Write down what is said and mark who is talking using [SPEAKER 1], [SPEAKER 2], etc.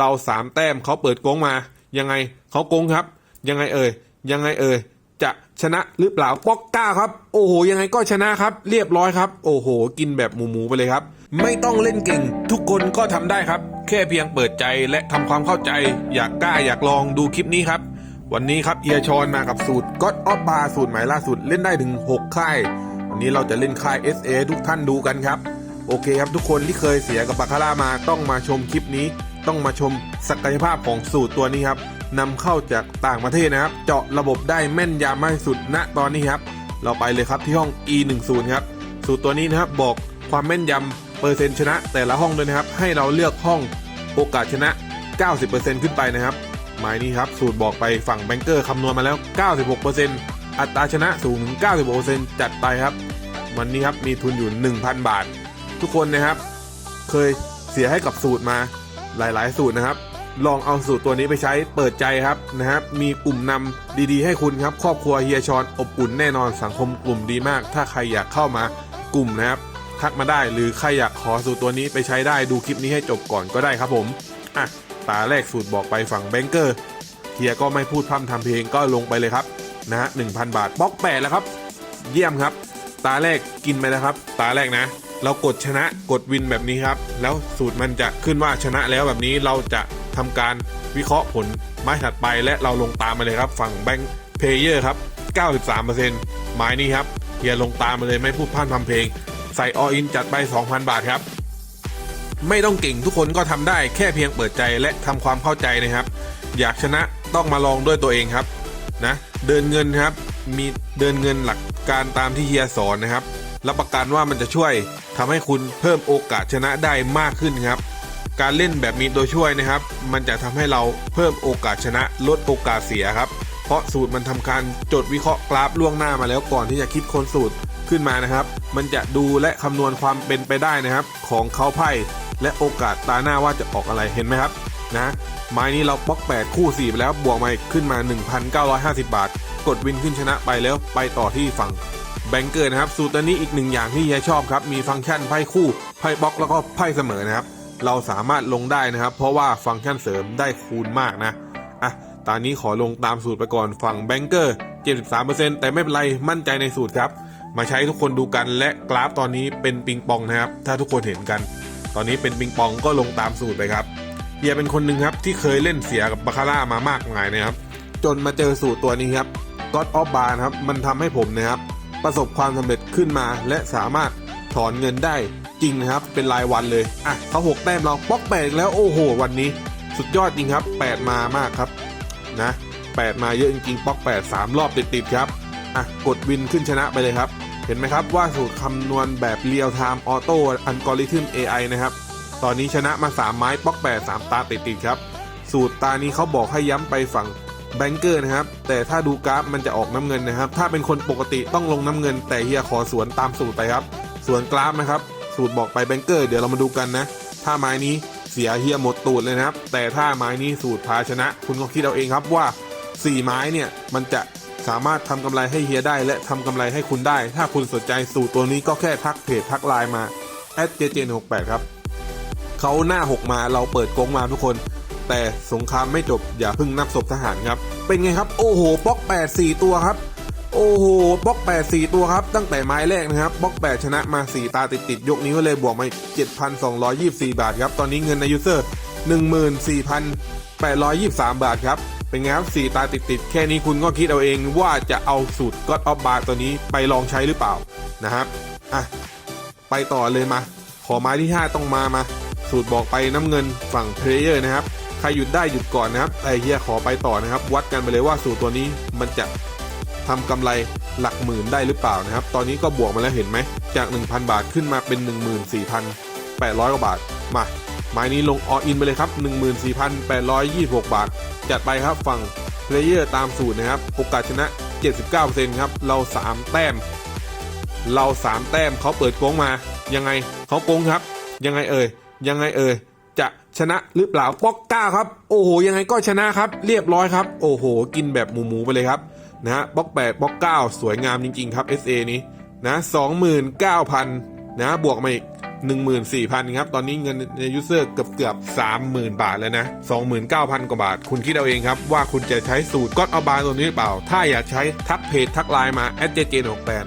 [SPEAKER 1] เราสามแต้มเขาเปิดโกงมา ยังไงเขาโกงครับ ยังไงเอ่ยยังไงเอ่ยจะชนะหรือเปล่าป๊อกก้าครับ โอ้โห ยังไงก็ชนะครับ เรียบร้อยครับ โอ้โห กินแบบหมูๆไปเลยครับ ไม่ต้องเล่นเก่ง ทุกคนก็ทำได้ครับ แค่เพียงเปิดใจและทำความเข้าใจ อยากกล้าอยากลองดูคลิปนี้ครับ วันนี้ครับเฮียชอนมากับสูตร God of Bar สูตรใหม่ล่าสุดเล่นได้ถึง 6 ค่าย วันนี้เราจะเล่นค่าย SA ทุกท่านดูกันครับ โอเคครับทุกคนที่เคยเสียกับบาคาร่ามาต้องมาชมคลิปนี้ ต้องมาชมศักยภาพของสูตรตัวนี้ครับนำเข้าจากต่างประเทศนะครับ เจาะระบบได้แม่นยำมากที่สุดณตอนนี้ครับ เราไปเลยครับที่ห้อง E10 ครับสูตรตัวนี้นะครับบอกความแม่นยำเปอร์เซ็นต์ชนะ แต่ละห้องด้วยนะครับ ให้เราเลือกห้องโอกาสชนะ 90%ขึ้นไปนะครับหมายนี้ครับ สูตรบอกไปฝั่งแบงเกอร์คำนวณมาแล้ว 96%อัตราชนะสูงถึง 96%จัดไปครับ วันนี้ครับมีทุนอยู่ 1,000 บาท ทุกคนนะครับ เคยเสียให้กับสูตรมา หลาย ๆ สูตรนะครับ ลองเอาสูตรตัวนี้ไปใช้เปิดใจครับนะครับ มีกลุ่มนำดีๆ ให้คุณครับ ครอบครัวเฮียชอนอบอุ่นแน่นอนสังคมกลุ่มดีมาก ถ้าใครอยากเข้ามากลุ่มนะครับ ทักมาได้หรือใครอยากขอสูตรตัวนี้ไปใช้ได้ดูคลิปนี้ให้จบก่อนก็ได้ครับผมอะตาแรกสูตรบอกไปฝั่งแบงเกอร์เฮียก็ไม่พูดพร่ำทำเพลงก็ลงไปเลยครับนะฮะหนึ่งพันบาทบล็อกแปดแล้วครับ เยี่ยมครับ ตาแรกกินไปแล้วครับ ตาแรกนะเรากดชนะกดวินแบบนี้ครับ แล้วสูตรมันจะขึ้นว่าชนะแล้วแบบนี้เราจะทำการวิเคราะห์ผลไม้ถัดไปและเราลงตามมาเลยครับ ฝั่งแบงค์เพลเยอร์ครับ 93%ไม้นี้ครับเฮียลงตามมาเลยไม่พูดพร่ำทำเพลง ใส่ออินจัดไป 2,000 บาทครับ ไม่ต้องเก่งทุกคนก็ทำได้แค่เพียงเปิดใจและทำความเข้าใจนะครับ อยากชนะต้องมาลองด้วยตัวเองครับนะเดินเงินครับมีเดินเงินหลักการตามที่เฮียสอนนะครับ รับประกันว่ามันจะช่วยทำให้คุณเพิ่มโอกาสชนะได้มากขึ้นครับ การเล่นแบบมีตัวช่วยนะครับ มันจะทำให้เราเพิ่มโอกาสชนะลดโอกาสเสียครับ เพราะสูตรมันทำการจดวิเคราะห์กราฟล่วงหน้ามาแล้วก่อนที่จะคิดค้นสูตรขึ้นมานะครับ มันจะดูและคำนวณความเป็นไปได้นะครับ ของเขาไพ่และโอกาสตาหน้าว่าจะออกอะไรเห็นไหมครับนะไม้นี้เราบล็อก 8 คู่4ไปแล้วบวกมาขึ้นมา 1,950 บาท กดวินขึ้นชนะไปแล้วไปต่อที่ฝั่ง แบงเกอร์นะครับสูตรตัวนี้อีกหนึ่งอย่างที่เฮียชอบครับ มีฟังก์ชันไพ่คู่ไพ่บล็อกแล้วก็ไพ่เสมอนะครับ เราสามารถลงได้นะครับ เพราะว่าฟังก์ชันเสริมได้คูณมากนะอะตอนนี้ขอลงตามสูตรไปก่อนฝั่งแบงเกอร์73%แต่ไม่เป็นไรมั่นใจในสูตรครับ มาใช้ทุกคนดูกันและกราฟตอนนี้เป็นปิงปองนะครับ ถ้าทุกคนเห็นกัน ตอนนี้เป็นปิงปองก็ลงตามสูตรไปครับเฮียเป็นคนหนึ่งครับที่เคยเล่นเสียกับบาคาร่ามามากมายนะครับ จนมาเจอสูตรตัวนี้ครับ God of Bar นะครับมันทำให้ผมนะครับ ประสบความสำเร็จขึ้นมา และสามารถถอนเงินได้จริงนะครับ เป็นรายวันเลย อะเขาหกแต้มเราป๊อกแปดอีกแล้วโอ้โห วันนี้ สุดยอดจริงครับ 8 มามากครับนะ8 มาเยอะจริงๆป๊อก8 3 รอบติดๆครับอะกดวินขึ้นชนะไปเลยครับ เห็นไหมครับว่าสูตรคำนวณแบบเรียลไทม์ออโต้อัลกอริทึม AI นะครับ ตอนนี้ชนะมา 3 ไม้ป๊อก 8 3 ตาติดๆครับ สูตรตานี้เขาบอกให้ย้ำไปฝั่ง แบงเกอร์นะครับแต่ถ้าดูกราฟมันจะออกน้ำเงินนะครับ ถ้าเป็นคนปกติต้องลงน้ำเงิน แต่เฮียขอสวนตามสูตรไปครับสวนกราฟนะครับ สูตรบอกไปแบงเกอร์เดี๋ยวเรามาดูกันนะ ถ้าไม้นี้เสียเฮียหมดตูดเลยนะครับ แต่ถ้าไม้นี้สูตรพาชนะ คุณก็คิดเอาเองครับว่า 4 ไม้เนี่ยมันจะสามารถทำกำไรให้เฮียได้ และทำกำไรให้คุณได้ ถ้าคุณสนใจสูตรตัวนี้ก็แค่ทักเพจทักไลน์มา @jj68 ครับเขาหน้าหกมาเราเปิดกงมาทุกคน แต่สงครามไม่จบอย่าเพิ่งนับศพทหารครับ เป็นไงครับ โอ้โหบล็อก 8 4 ตัวครับ โอ้โหบล็อก 8 4 ตัวครับ ตั้งแต่ไม้แรกนะครับบล็อก 8 ชนะมา 4 ตาติดติดๆยกนิ้วเลยบวกมา7,224 บาทครับ ตอนนี้เงินในยูเซอร์ 14,823 บาทครับเป็นไงครับ4ตาติดติดๆแค่นี้คุณก็คิดเอาเองว่าจะเอาสูตร God of Bar ตัวนี้ไปลองใช้หรือเปล่านะครับอะไปต่อเลยมา ขอไม้ที่ 5 ต้องมามา สูตรบอกไปน้ำเงินฝั่งเพลเยอร์นะครับ ครหยุดได้หยุดก่อนนะครับแต่เฮียขอไปต่อนะครับ วัดกันไปเลยว่าสูตรตัวนี้มันจะทำกำไรหลักหมื่นได้หรือเปล่านะครับ ตอนนี้ก็บวกมาแล้วเห็นไหม จาก 1,000 บาทขึ้นมาเป็น 14,800 กว่าบาท มาไม้นี้ลงออินไปเลยครับ 14,826 บาท จัดไปครับฝั่งเพลเยอร์ตามสูตรนะครับ โอกาสชนะ 79%ครับ เรา 3 แต้ม เราสามแต้มเขาเปิดโกงมา ยังไงเขาโกงครับ ยังไงเอ่ย ยังไงเอ่ย จะชนะหรือเปล่าป๊อกก้าครับ โอ้โห ยังไงก็ชนะครับ เรียบร้อยครับ โอ้โห กินแบบหมูๆไปเลยครับ นะฮะป๊อกแปดป๊อกเก้าสวยงามจริง ๆ ครับ SA นี้นะสองหมื่นเก้าพันนะบวกมาอีก14,000ครับ ตอนนี้เงินในยูเซอร์เกือบเกือบ30,000บาทแล้วนะ29,000กว่าบาท คุณคิดเอาเองครับ ว่าคุณจะใช้สูตรก็อดเอาบาร์ตัวนี้หรือเปล่า ถ้าอยากใช้ทักเพจทักไลน์มา @jj168